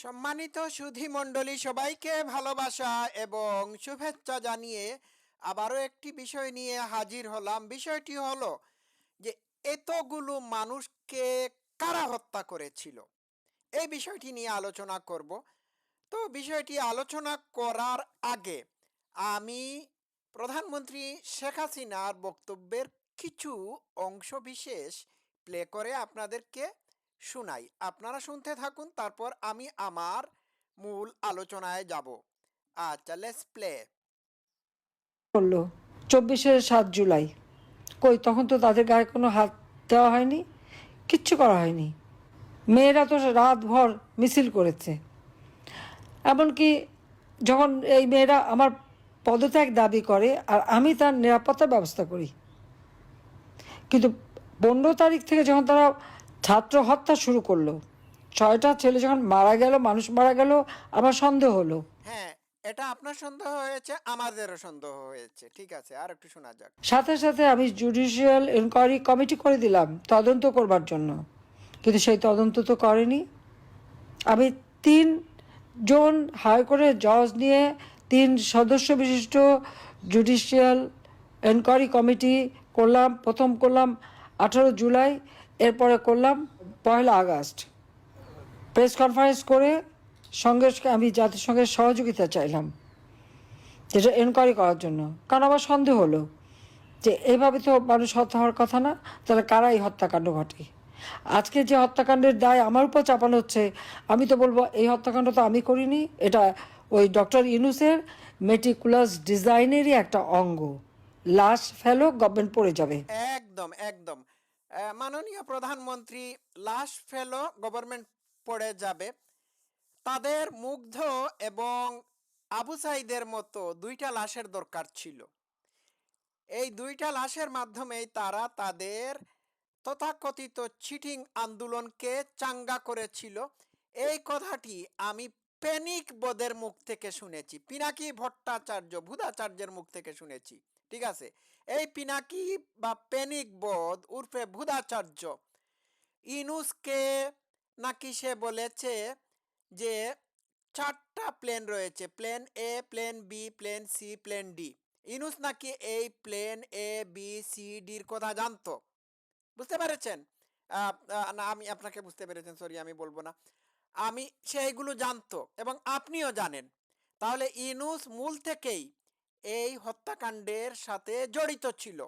সম্মানিত সুধী মণ্ডলী সবাইকে ভালোবাসা এবং শুভেচ্ছা জানিয়ে আবারও একটি বিষয় নিয়ে হাজির হলাম। বিষয়টি হলো যে এতগুলো মানুষকে কারা হত্যা করেছিল? এই বিষয়টি নিয়ে আলোচনা করব। তো বিষয়টি আলোচনা করার আগে আমি প্রধানমন্ত্রী শেখ হাসিনার বক্তব্যের কিছু অংশ বিশেষ প্লে করে আপনাদেরকে শোনাই। আপনারা শুনতে থাকুন, তারপর আমি আমার মূল আলোচনায় যাব। আচ্ছা লেটস প্লে করল চব্বিশে সাত জুলাই। কই, তখন তো তাদের গায়ে কোনো হাত দেওয়া হয়নি? কিচ্ছু করা হয়নি। মেয়েরা তো রাতভর মিছিল করেছে। এমনকি যখন এই মেয়েরা আমার পদত্যাগ দাবি করে, আর আমি তার নিরাপত্তার ব্যবস্থা করি। কিন্তু পনেরো তারিখ থেকে যখন তারা ছাত্র হত্যা শুরু করল। ছয়টা ছেলে যখন মারা গেল মানুষ মারা গেল আমার সন্দেহ হলো। হ্যাঁ এটা আপনার সন্দেহ হয়েছে আমাদেরও সন্দেহ হয়েছে। ঠিক আছে আর একটু শোনা যাক। সাথে সাথে আমি জুডিশিয়াল ইনকোয়ারি কমিটি করে দিলাম তদন্ত করবার জন্য। কিন্তু সেই তদন্ত তো করেনি। আমি তিন জন হায়ার করে জজ নিয়ে তিন সদস্য বিশিষ্ট জুডিশিয়াল এনকোয়ারি কমিটি করলাম প্রথম করলাম আঠারো জুলাই। এরপরে করলাম পয়লা আগস্ট। প্রেস কনফারেন্স করে সঙ্গে আমি জাতিসংঘের সহযোগিতা চাইলাম, যেটা এনকোয়ারি করার জন্য। কারণ আমার সন্দেহ হলো যে এইভাবে তো মানুষ হত্যা হওয়ার কথা না, তাহলে কারা এই হত্যাকাণ্ড ঘটে? আজকে যে হত্যাকাণ্ডের দায় আমার উপর চাপানো হচ্ছে, আমি তো বলব এই হত্যাকাণ্ড তো আমি করিনি, এটা ওই ডক্টর ইউনুসের মেটিকুলাস ডিজাইনেরই একটা অঙ্গ। লাশ ফেলো গভর্নমেন্ট পড়ে যাবে। একদম একদম। মাননীয় প্রধানমন্ত্রী লাশ ফেলো, গভর্নমেন্ট পড়ে যাবে। তাদের মুগ্ধ এবং আবু সাইদের মতো দুইটা লাশের দরকার ছিল। এই দুইটা লাশের মাধ্যমেই তারা তাদের তথাকথিত চিটিং আন্দোলনকে চাঙ্গা করেছিল। এই কথাটি আমি প্যানিক বোধের মুখ থেকে শুনেছি। পিনাকি ভট্টাচার্য, ভূতাচার্যের মুখ থেকে শুনেছি। ঠিক আছে? এই পিনাকি বা প্যানিক বোধ উর্ফে ভূতাচার্য, ইনুসকে নাকি সে বলেছে যে চারটা প্লেন রয়েছে, plane A, plane B, plane C, plane D. Yunus নাকি এই প্লেন এ, বি, সি ডির কথা জানতো? বুঝতে পেরেছেন? না, আমি আপনাকে বুঝতে পেরেছেন, সরি, আমি বলব না। আমি সেইগুলো জানতো এবং আপনিও জানেন। তাহলে ইনুস মূল থেকেই এই হত্যাকাণ্ডের সাথে জড়িত ছিল।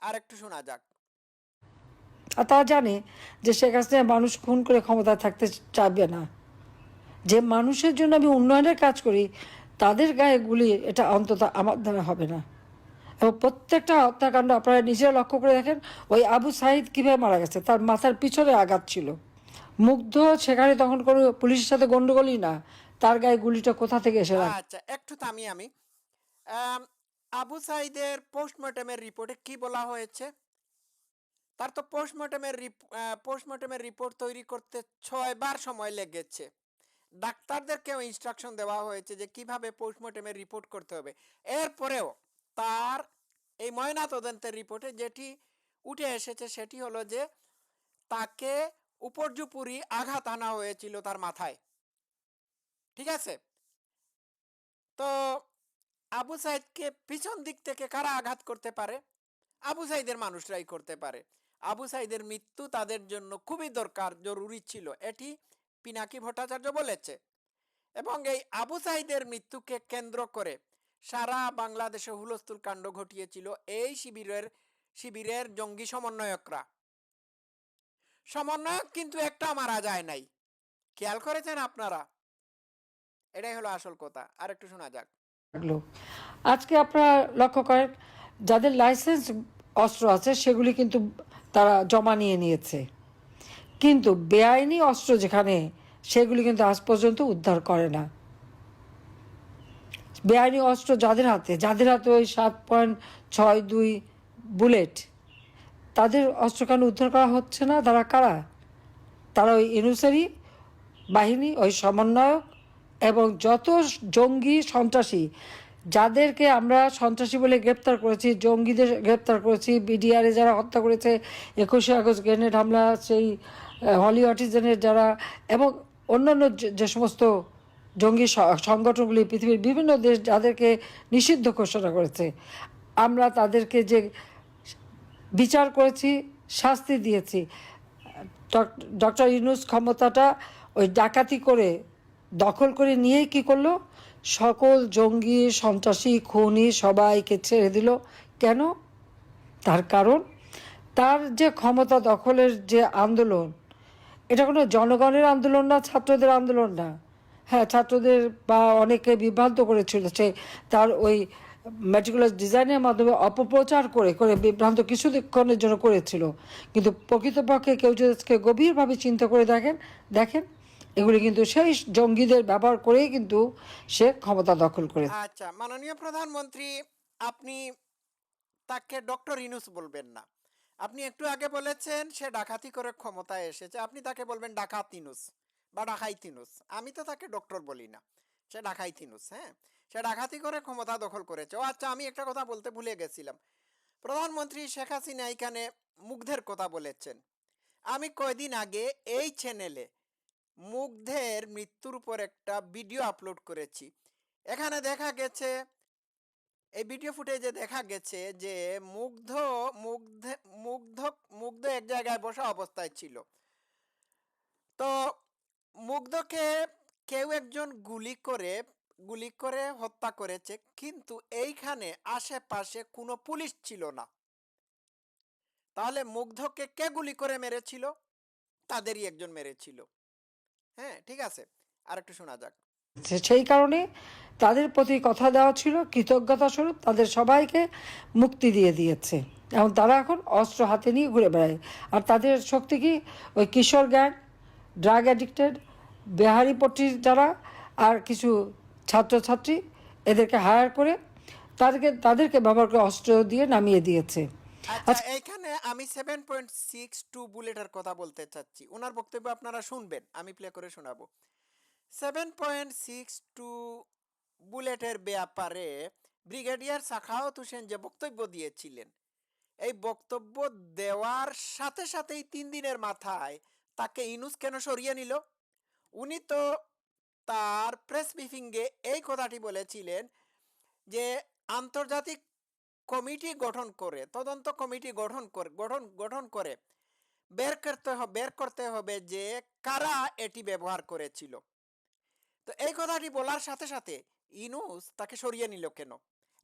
আর একটু শোনা যাক। আর তারা জানে যে শেখ হাসিনা মানুষ খুন করে ক্ষমতায় থাকতে চাইবে না। যে মানুষের জন্য আমি উন্নয়নের কাজ করি, তাদের গায়ে গুলি এটা অন্তত আমার দ্বারা হবে না। এবং প্রত্যেকটা হত্যাকাণ্ড আপনারা নিজেরা লক্ষ্য করে দেখেন, ওই আবু সাহিদ কীভাবে মারা গেছে, তার মাথার পিছনে আঘাত ছিল। মুগ্ধ সেখানে তখন কোনো পুলিশের সাথে গন্ডগোলই না। তার গায়ে গুলিটা কোথা থেকে এসে আচ্ছা একটু থামি আমি। আবু সাইদের পোস্টমর্টমের রিপোর্টে কি বলা হয়েছে? তার তো পোস্টমর্টমের পোস্টমর্টমের রিপোর্ট তৈরি করতে ছয় বার সময় লেগেছে। ডাক্তারদেরকেও ইনস্ট্রাকশন দেওয়া হয়েছে যে কীভাবে পোস্টমর্টমের রিপোর্ট করতে হবে। এরপরেও তার এই ময়না তদন্তের রিপোর্টে যেটি উঠে এসেছে সেটি হলো যে তাকে উপর্যুপুরি আঘাত আনা হয়েছিল তার মাথায়। ঠিক আছে? তো আবু সাইদকে পিছন দিক থেকে কারা আঘাত করতে পারে? আবু সাইদের মানুষরাই করতে পারে। আবু সাইদের মৃত্যু তাদের জন্য খুবই দরকার, জরুরি ছিল। এটি পিনাকি ভট্টাচার্য বলেছে। এবং এই আবু সাইদের মৃত্যুকে কেন্দ্র করে সারা বাংলাদেশে হুলস্থুল কাণ্ড ঘটিয়েছিল এই শিবিরের শিবিরের জঙ্গি সমন্বয়করা। সমন্বয়ক কিন্তু একটা মারা যায় নাই। খেয়াল করেছেন আপনারা? এটাই হলো আসল কথা। আর একটু শোনা যাক। আজকে আপনারা লক্ষ্য করেন, যাদের লাইসেন্স অস্ত্র আছে, সেগুলি কিন্তু তারা জমা নিয়ে নিয়েছে। কিন্তু বেআইনি অস্ত্র যেখানে, সেগুলি কিন্তু আজ পর্যন্ত উদ্ধার করে না। বেআইনি অস্ত্র যাদের হাতে যাদের হাতে ওই সাত পয়েন্ট ছয় দুই বুলেট তাদের অস্ত্র কেন উদ্ধার করা হচ্ছে না। তারা কারা? তারা ওই ইনুসারি বাহিনী, ওই সমন্বয়ক এবং যত জঙ্গি সন্ত্রাসী, যাদেরকে আমরা সন্ত্রাসী বলে গ্রেপ্তার করেছি, জঙ্গিদের গ্রেপ্তার করেছি, বিডিআরে যারা হত্যা করেছে, একুশে আগস্ট গ্রেনেড হামলা, সেই হলি অটিজেনের যারা এবং অন্যান্য যে সমস্ত জঙ্গি সংগঠনগুলি, পৃথিবীর বিভিন্ন দেশ যাদেরকে নিষিদ্ধ ঘোষণা করেছে, আমরা তাদেরকে যে বিচার করেছি, শাস্তি দিয়েছি। ডক্টর ইউনুস ক্ষমতাটা ওই ডাকাতি করে দখল করে নিয়েই কি করল? সকল জঙ্গি, সন্ত্রাসী, খুনি সবাইকে ছেড়ে দিল। কেন? তার কারণ, তার যে ক্ষমতা দখলের যে আন্দোলন, এটা কোনো জনগণের আন্দোলন না, ছাত্রদের আন্দোলন না। হ্যাঁ ছাত্রদের বা অনেকে বিভ্রান্ত করেছিল সে তার ওই ম্যাটিকুলার ডিজাইনের মাধ্যমে অপপ্রচার করে করে বিভ্রান্ত কিছুক্ষণের জন্য করেছিল। কিন্তু প্রকৃতপক্ষে কেউ যদি আজকে গভীরভাবে চিন্তা করে দেখেন দেখেন, এগুলি কিন্তু সেই জঙ্গিদের ব্যবহার করেই কিন্তু সে ক্ষমতা দখল করে আচ্ছা মাননীয় প্রধানমন্ত্রী, আপনি তাকে ডক্টর ইনুস বলবেন না। আপনি একটু আগে বলেছেন, সে ডাকাতি করে ক্ষমতায় এসেছে। আপনি তাকে বলবেন ডাকাতিনুস বা ডাকাইতিনুস আমি তো তাকে ডক্টর বলি না। সে ডাকাইতিনুস হ্যাঁ? সে ডাকাতি করে ক্ষমতা দখল করেছে। ও আচ্ছা আমি একটা কথা বলতে ভুলে গেছিলাম। প্রধানমন্ত্রী শেখ হাসিনা এখানে মুগ্ধের কথা বলেছেন। আমি কয়দিন আগে এই চ্যানেলে মুগ্ধের মৃত্যুর উপর একটা ভিডিও আপলোড করেছি। এখানে দেখা গেছে, এই ভিডিও ফুটেজে দেখা গেছে যে মুগ্ধ মুগ্ধ মুগ্ধ মুগ্ধ এক জায়গায় বসা অবস্থায় ছিল। তো মুগ্ধকে কেউ একজন গুলি করে গুলি করে হত্যা করেছে, কিন্তু এইখানে আশেপাশে কোনো পুলিশ ছিল না। তাহলে মুগ্ধকে কে গুলি করে মেরেছিল? তাদেরই একজন মেরেছিল। হ্যাঁ ঠিক আছে। আর একটু শোনা যাক। সেই কারণে তাদের প্রতি কথা দেওয়া ছিল, কৃতজ্ঞতা স্বরূপ তাদের সবাইকে মুক্তি দিয়ে দিয়েছে। এবং তারা এখন অস্ত্র হাতে নিয়ে ঘুরে বেড়ায়। আর তাদের শক্তি কি? ওই কিশোর গ্যাং, ড্রাগ অ্যাডিক্টেড বেহারি পট্টির যারা, আর কিছু ছাত্রছাত্রী এদেরকে হায়ার করে তাদেরকে তাদেরকে ব্যবহার করে অস্ত্র দিয়ে নামিয়ে দিয়েছে। আচ্ছা এইখানে আমি সেভেন পয়েন্ট সিক্স টু বুলেটের কথা বলতে চাচ্ছি। ওনার বক্তব্য আপনারা শুনবেন আমি প্লে করে শোনাবো। সেভেন পয়েন্ট সিক্স টু বুলেটের ব্যাপারে ব্রিগেডিয়ার সাখাওয়াত হোসেন যে বক্তব্য দিয়েছিলেন এই বক্তব্য দেওয়ার সাথে সাথেই তিন দিনের মাথায় তাকে ইনুস কেন সরিয়ে নিল? উনি তো তার প্রেস ব্রিফিংয়ে এই কথাটি বলেছিলেন যে, আন্তর্জাতিক কমিটি গঠন করে, তদন্ত কমিটি গঠন করে, গঠন গঠন করে বের করতে হবে বের করতে হবে যে কারা এটি ব্যবহার করেছিল। তো এই কথাটি বলার সাথে সাথে ইনুস তাকে সরিয়ে নিল কেন?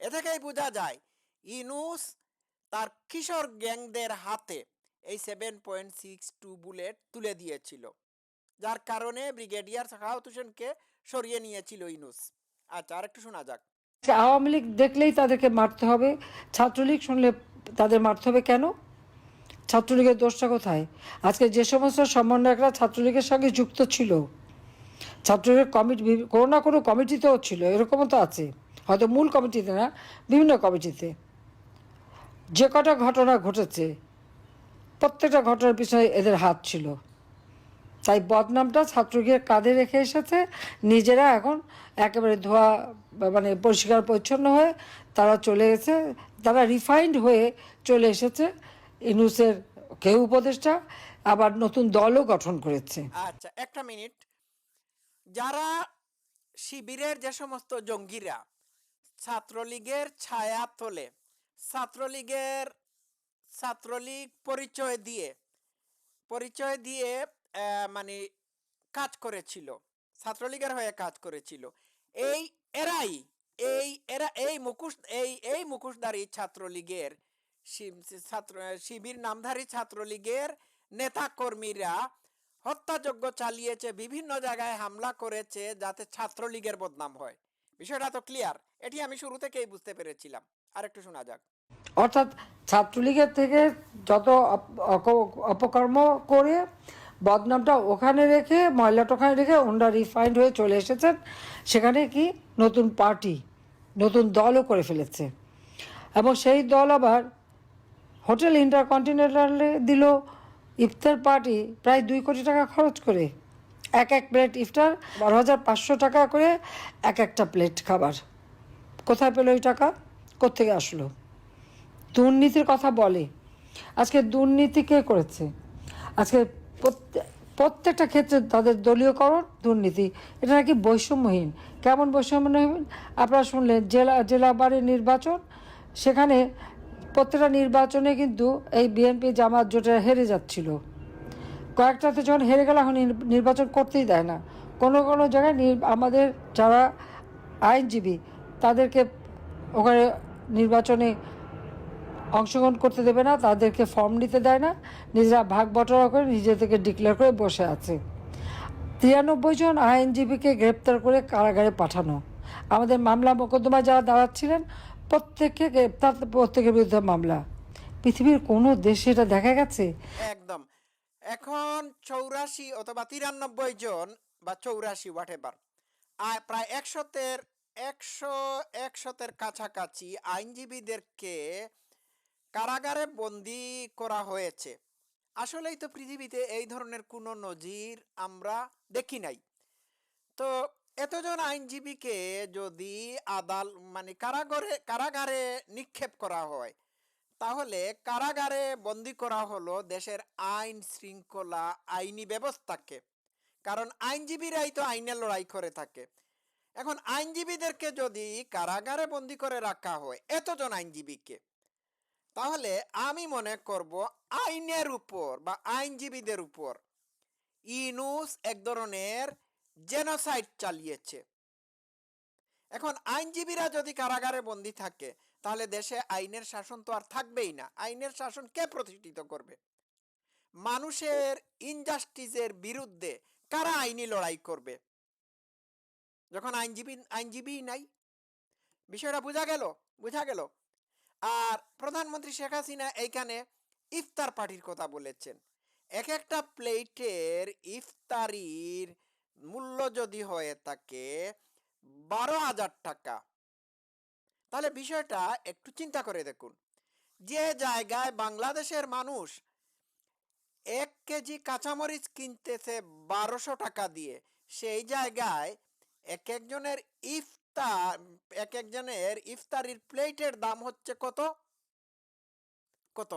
এ থেকেই বোঝা যায়, ইনুস তার কিশোর গ্যাংদের হাতে এই seven point six two bullet তুলে দিয়েছিল। যার কারণে ব্রিগেডিয়ার সাখাওয়াত হোসেনকে সরিয়ে নিয়েছিল ইনুস। আচ্ছা আর একটু শোনা যাক। আজকে আওয়ামী লীগ দেখলেই তাদেরকে মারতে হবে। ছাত্রলীগ শুনলে তাদের মারতে হবে কেন? ছাত্রলীগের দোষটা কোথায়? আজকে যে সমস্ত সমন্বয়করা ছাত্রলীগের সঙ্গে যুক্ত ছিল, ছাত্রলীগের কমিটি কোনো না কোনো কমিটিতেও ছিল, এরকমও তো আছে। হয়তো মূল কমিটিতে না, বিভিন্ন কমিটিতে। যে কটা ঘটনা ঘটেছে, প্রত্যেকটা ঘটনার পিছনে এদের হাত ছিল। তাই বদনামটা ছাত্রলীগের কাঁধে রেখে এসেছে। নিজেরা এখন একেবারে ধোয়া মানে পরিষ্কার পরিচ্ছন্ন হয়ে তারা চলে গেছে। তারা রিফাইন্ড হয়ে চলে এসেছে ইনুসের কেউ উপদেষ্টা, আবার নতুন দলও গঠন করেছে। আচ্ছা একটা মিনিট। যারা শিবিরের যে সমস্ত জঙ্গিরা ছাত্রলীগের ছায়া তোলে, ছাত্রলীগের, ছাত্রলীগ পরিচয় দিয়ে পরিচয় দিয়ে মানে কাজ করেছিল ছাত্রলীগের হয়ে কাজ করেছিল। এই এরাই এই এরা এই মুখোশ এই এই মুখোশধারী ছাত্রলীগের ছাত্র শিবির নামধারী ছাত্রলীগের নেতা কর্মীরা হত্যাযজ্ঞ চালিয়েছে বিভিন্ন জায়গায় হামলা করেছে যাতে ছাত্রলীগের বদনাম হয়। বিষয়টা তো ক্লিয়ার এটি আমি শুরু থেকেই বুঝতে পেরেছিলাম। আর একটু শোনা যাক। অর্থাৎ ছাত্রলীগের থেকে যত অপকর্ম করে বদনামটা ওখানে রেখে, ময়লাটা ওখানে রেখে ওনারা রিফাইন্ড হয়ে চলে এসেছেন। সেখানে কি নতুন পার্টি নতুন দলও করে ফেলেছে। এবং সেই দল আবার হোটেল ইন্টারকন্টিনেন্টালে দিল। ইফতার পার্টি প্রায় দুই কোটি টাকা খরচ করে। এক এক প্লেট ইফতার, বারো হাজার পাঁচশো টাকা করে এক একটা প্লেট খাবার। কোথায় পেল ওই টাকা? কোথেকে আসলো? দুর্নীতির কথা বলে। আজকে দুর্নীতি কে করেছে? আজকে প্রত্যেকটা ক্ষেত্রে তাদের দলীয়করণ, দুর্নীতি। এটা নাকি বৈষম্যহীন। কেমন বৈষম্যহীন? আপনারা শুনলেন, জেলা জেলা বাড়ির নির্বাচন, সেখানে প্রত্যেকটা নির্বাচনে কিন্তু এই বিএনপি জামাত জোটের হেরে যাচ্ছিল। কয়েকটাতে যখন হেরে গেল, এখন নির- নির্বাচন করতেই দেয় না। কোনো কোনো জায়গায় আমাদের যারা আইনজীবী, তাদেরকে ওখানে নির্বাচনে অংশগ্রহণ করতে দেবে না, তাদেরকে ফর্ম নিতে দেয় না, নিজেরা ভাগ বটরা করে নিজেদেরকে ডিক্লেয়ার করে বসে আছে। তিরানব্বই জন আইনজীবীকে গ্রেপ্তার করে কারাগারে পাঠানো। আমাদের মামলা মোকদ্দমা যারা দাঁড়াচ্ছিলেন, প্রত্যেককে গ্রেপ্তার, প্রত্যেকের বিরুদ্ধে মামলা। পৃথিবীর কোনো দেশে এটা দেখা গেছে? একদম। এখন চৌরাশি অথবা তিরানব্বই জন বা চৌরাশি হোয়াট এভার প্রায় একশতের, একশো, একশতের কাছাকাছি আইনজীবীদেরকে কারাগারে বন্দি করা হয়েছে। আসলেই তো পৃথিবীতে এই ধরনের কোনো নজির আমরা দেখি নাই। তো এতজন আইনজীবীকে যদি আদাল মানে কারাগারে কারাগারে নিক্ষেপ করা হয়, তাহলে কারাগারে বন্দি করা হলো দেশের আইন শৃঙ্খলা আইনি ব্যবস্থাকে। কারণ আইনজীবীরাই তো আইনের লড়াই করে থাকে। এখন আইনজীবীদেরকে যদি কারাগারে বন্দি করে রাখা হয়, এতজন আইনজীবীকে তাহলে আমি মনে করব আইনের উপর বা আইনজীবীদের উপর। ইনুস এক ধরনের জেনোসাইড চালিয়েছে। এখন আইনজীবীরা যদি কারাগারে বন্দি থাকে, তাহলে দেশে আইনের শাসন তো আর থাকবেই না। আইনের শাসন কে প্রতিষ্ঠিত করবে? মানুষের ইনজাস্টিসের বিরুদ্ধে কারা আইনি লড়াই করবে? যখন আইনজীবী আইনজীবী নাই। বিষয়টা বোঝা গেল? বোঝা গেল? আর প্রধানমন্ত্রী শেখ হাসিনা এইখানে ইফতার পার্টির কথা বলেছেন। এক একটা প্লেটের ইফতারির মূল্য যদি হয়ে থাকে বারো হাজার টাকা। তাহলে বিষয়টা একটু চিন্তা করে দেখুন। যে জায়গায় বাংলাদেশের মানুষ এক কেজি কাঁচামরিচ কিনতেছে বারোশো টাকা দিয়ে, সেই জায়গায় এক একজনের ইফতার এক একজনের ইফতারির প্লেটের দাম হচ্ছে কত? কত?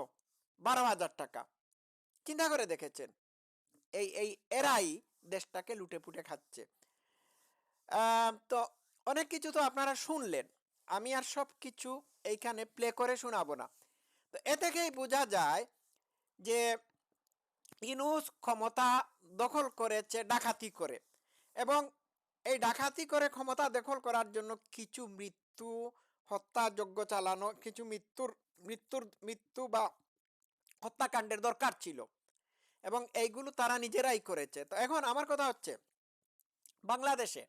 বারো হাজার টাকা। চিন্তা করে দেখেছেন? এই এই এরাই দেশটাকে লুটে পুটে খাচ্ছে। তো অনেক কিছু তো আপনারা শুনলেন। আমি আর সব কিছু এইখানে প্লে করে শোনাবো না। তো এ থেকেই বোঝা যায় যে ইনুস ক্ষমতা দখল করেছে, ডাকাতি করে। এবং এই ডাকাতি করে ক্ষমতা দখল করার জন্য কিছু মৃত্যু হত্যাযজ্ঞ চালানো কিছু মৃত্যুর মৃত্যুর মৃত্যু বা হত্যাকাণ্ডের দরকার ছিল। এবং এইগুলো তারা নিজেরাই করেছে। তো এখন আমার কথা হচ্ছে বাংলাদেশে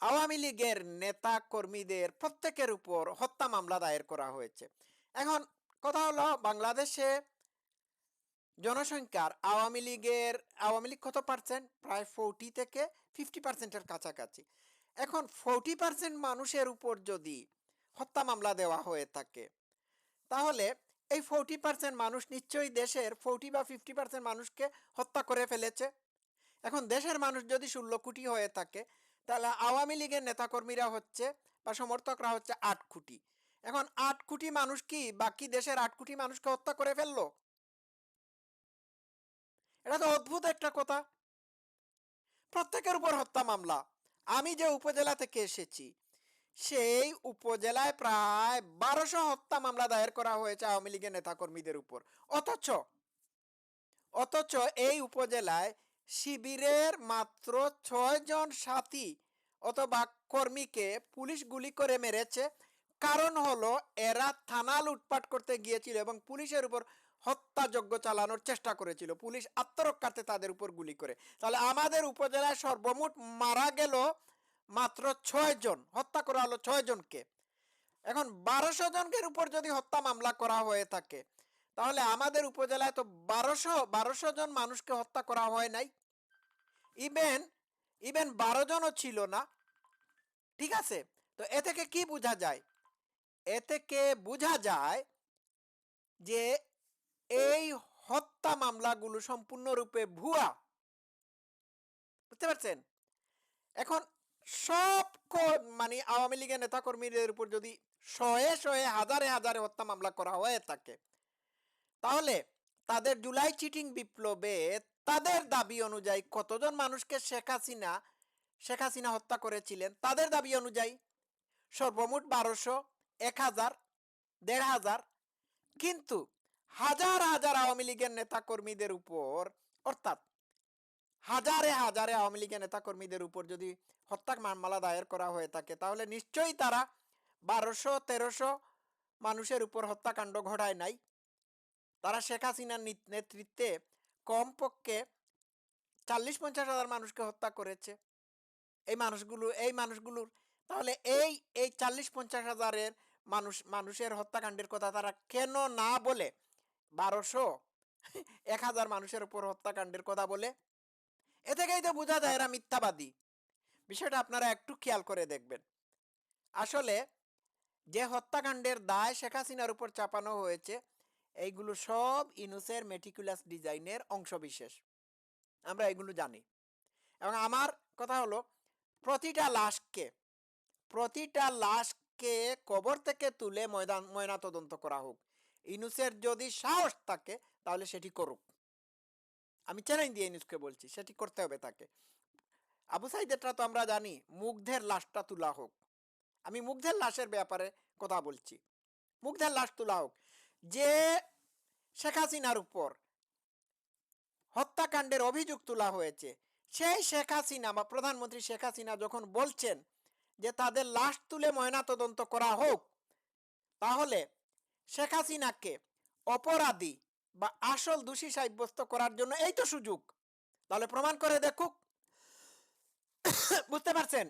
আওয়ামী লীগের নেতা কর্মীদের প্রত্যেকের উপর হত্যা মামলা দায়ের করা হয়েছে। এখন কথা হলো বাংলাদেশে জনসংখ্যার আওয়ামী লীগের আওয়ামী লীগ কত পার্সেন্ট প্রায় ফোরটি থেকে ফিফটি পার্সেন্টের কাছাকাছি। এখন ফোরটি পার্সেন্ট মানুষের উপর যদি হত্যা মামলা দেওয়া হয়ে থাকে, তাহলে এই ফোরটি পার্সেন্ট মানুষ নিশ্চয়ই দেশের ফোরটি বা ফিফটি পার্সেন্ট মানুষকে হত্যা করে ফেলেছে। এখন দেশের মানুষ যদি ষোলো কোটি হয়ে থাকে, তাহলে আওয়ামী লীগের নেতাকর্মীরা হচ্ছে বা সমর্থকরা হচ্ছে আট কোটি। এখন আট কোটি মানুষ কি বাকি দেশের আট কোটি মানুষকে হত্যা করে ফেলল? এটা তো অদ্ভুত একটা কথা। প্রত্যেকের উপর হত্যা মামলা। আমি যে উপজেলা থেকে এসেছি, সেই উপজেলায় প্রায় বারোশো হত্যা মামলা দায়ের করা হয়েছে আওয়ামী লীগের নেতাকর্মীদের উপর। অথচ অথচ এই উপজেলায় শিবিরের মাত্র ছয় জন সাথী অথবা কর্মীকে পুলিশ গুলি করে মেরেছে। কারণ হলো, এরা থানা লুটপাট করতে গিয়েছিল এবং পুলিশের উপর হত্যাযজ্ঞ চালানোর চেষ্টা করেছিল। পুলিশ আত্মরক্ষার্থে তাদের উপর গুলি করে। তাহলে আমাদের উপজেলায় সর্বমোট মারা গেল মাত্র ছয় জন। হত্যা করা হলো ছয় জনকে। এখন বারোশো জনের উপর যদি হত্যা মামলা করা হয়ে থাকে, তাহলে আমাদের উপজেলায় তো বারোশো বারোশো জন মানুষকে হত্যা করা হয় নাই। ইভেন ইভেন বারো জনও ছিল না। ঠিক আছে? তো এ থেকে কি বোঝা যায়? এ থেকে বোঝা যায় যে এই হত্যা মামলাগুলো সম্পূর্ণরূপে ভুয়া। বুঝতে পারছেন? এখন সব মানে আওয়ামী লীগের নেতাকর্মীদের উপর যদি শয়ে শয়ে হাজারে হাজারে হত্যা মামলা করা হয়ে থাকে, তাহলে তাদের জুলাই চিটিং বিপ্লবে তাদের দাবি অনুযায়ী কতজন মানুষকে শেখ হাসিনা শেখ হাসিনা হত্যা করেছিলেন তাদের দাবি অনুযায়ী সর্বমোট বারোশো, এক হাজার, দেড় হাজার। কিন্তু হাজার হাজার আওয়ামী লীগের নেতা কর্মীদের উপর, অর্থাৎ হাজারে হাজারে আওয়ামী লীগের নেতা কর্মীদের উপর যদি হত্যা মামলা দায়ের করা হয়ে থাকে, তাহলে নিশ্চয়ই তারা বারোশো তেরোশো মানুষের উপর হত্যাকাণ্ড ঘটায় নাই। তারা শেখ হাসিনার নেতৃত্বে কমপক্ষে চাল্লিশ পঞ্চাশ হাজার মানুষকে হত্যা করেছে। এই মানুষগুলো, এই মানুষগুলোর, তাহলে এই এই চাল্লিশ পঞ্চাশ হাজারের মানুষ, মানুষের হত্যাকাণ্ডের কথা তারা কেন না বলে বারোশো, এক হাজার মানুষের উপর হত্যাকাণ্ডের কথা বলে। এ থেকেই তো বোঝা যায় এরা মিথ্যাবাদী। বিষয়টা আপনারা একটু খেয়াল করে দেখবেন। আসলে যে হত্যাকাণ্ডের দায় শেখ হাসিনার উপর চাপানো হয়েছে, এইগুলো সব ইনুসের মেটিকুলাস ডিজাইনের অংশবিশেষ। আমরা এগুলো জানি। এবং আমার কথা হলো, প্রতিটা লাশকে প্রতিটা লাশকে কবর থেকে তুলে ময়দান ময়না তদন্ত করা হোক। ইনুসের যদি সাহস থাকে, তাহলে সেটি করুক। আমি চ্যালেঞ্জ দিয়ে ইনুসকে বলছি, সেটি করতে হবে তাকে। আবু সাইদেরটা তো আমরা জানি, মুগ্ধের লাশটা তোলা হোক। আমি মুগ্ধের লাশের ব্যাপারে কথা বলছি। মুগ্ধের লাশ তোলা হোক। যে শেখ হাসিনার উপর হত্যাকাণ্ডের অভিযোগ তোলা হয়েছে, সেই শেখ হাসিনা বা প্রধানমন্ত্রী শেখ হাসিনা যখন বলছেন যে তাদের লাশ তুলে ময়নাতদন্ত করা হোক, তাহলে শেখ হাসিনাকে অপরাধী বা আসল দোষী সাব্যস্ত করার জন্য এই তো সুযোগ। তাহলে প্রমাণ করে দেখুক। বুঝতে পারছেন?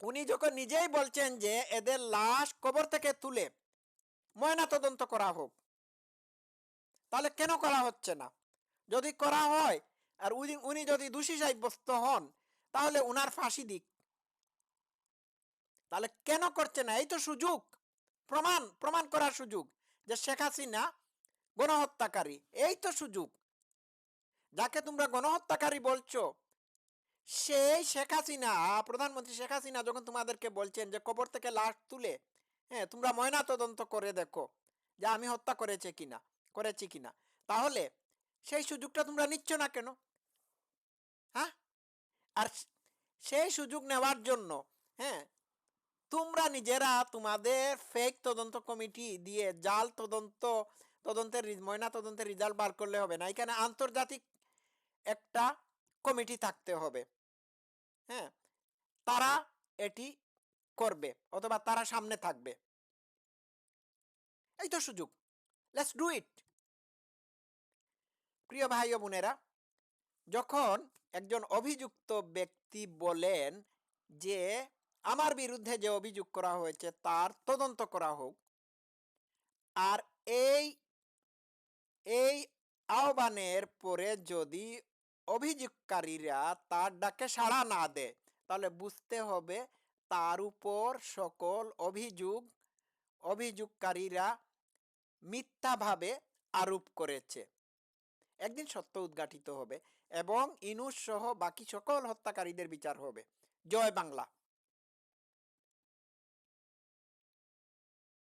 উনি যখন নিজেই বলছেন যে এদের লাশ কবর থেকে তুলে ময়না তদন্ত করা হোক, তাহলে কেন করা হচ্ছে না? যদি করা হয় আর উনি উনি যদি দোষী সাব্যস্ত হন, তাহলে উনার ফাঁসি দিক। তাহলে কেন করছে না? এই তো সুযোগ। প্রমাণ প্রমাণ করার সুযোগ যে শেখ হাসিনা গণহত্যাকারী। এই তো সুযোগ। যাকে তোমরা গণহত্যাকারী বলছো, সেই শেখ হাসিনা, প্রধানমন্ত্রী শেখ হাসিনা যখন তোমাদেরকে বলছেন যে কবর থেকে লাশ তুলে হ্যাঁ তোমরা ময়না তদন্ত করে দেখো যে আমি হত্যা করেছে কিনা, করেছি কিনা। তাহলে সেই সুযোগটা তোমরা নিচ্ছ না কেন? হ্যাঁ? আর সেই সুযোগ নেওয়ার জন্য হ্যাঁ তোমরা নিজেরা তোমাদের ফেক তদন্ত কমিটি দিয়ে জাল তদন্ত, তদন্তের ময়না তদন্তের রেজাল্ট বার করলে হবে না। এখানে আন্তর্জাতিক একটা কমিটি থাকতে হবে। হ্যাঁ? তারা এটি করবে অথবা তারা সামনে থাকবে। এই তো সুযোগ। লেটস ডু ইট প্রিয় ভাই ও বোনেরা, যখন একজন অভিযুক্ত ব্যক্তি বলেন যে আমার বিরুদ্ধে যে অভিযোগ করা হয়েছে, তার তদন্ত করা হোক। আর এই এই আহ্বানের পরে যদি অভিযোগকারীরা তার ডাকে সাড়া না দেয়, তাহলে বুঝতে হবে তার উপর সকল অভিযোগ, অভিযোগকারীরা মিথ্যাভাবে আরোপ করেছে। একদিন সত্য উদ্ঘাটিত হবে এবং ইনুস সহ বাকি সকল হত্যাকারীদের বিচার হবে। জয় বাংলা।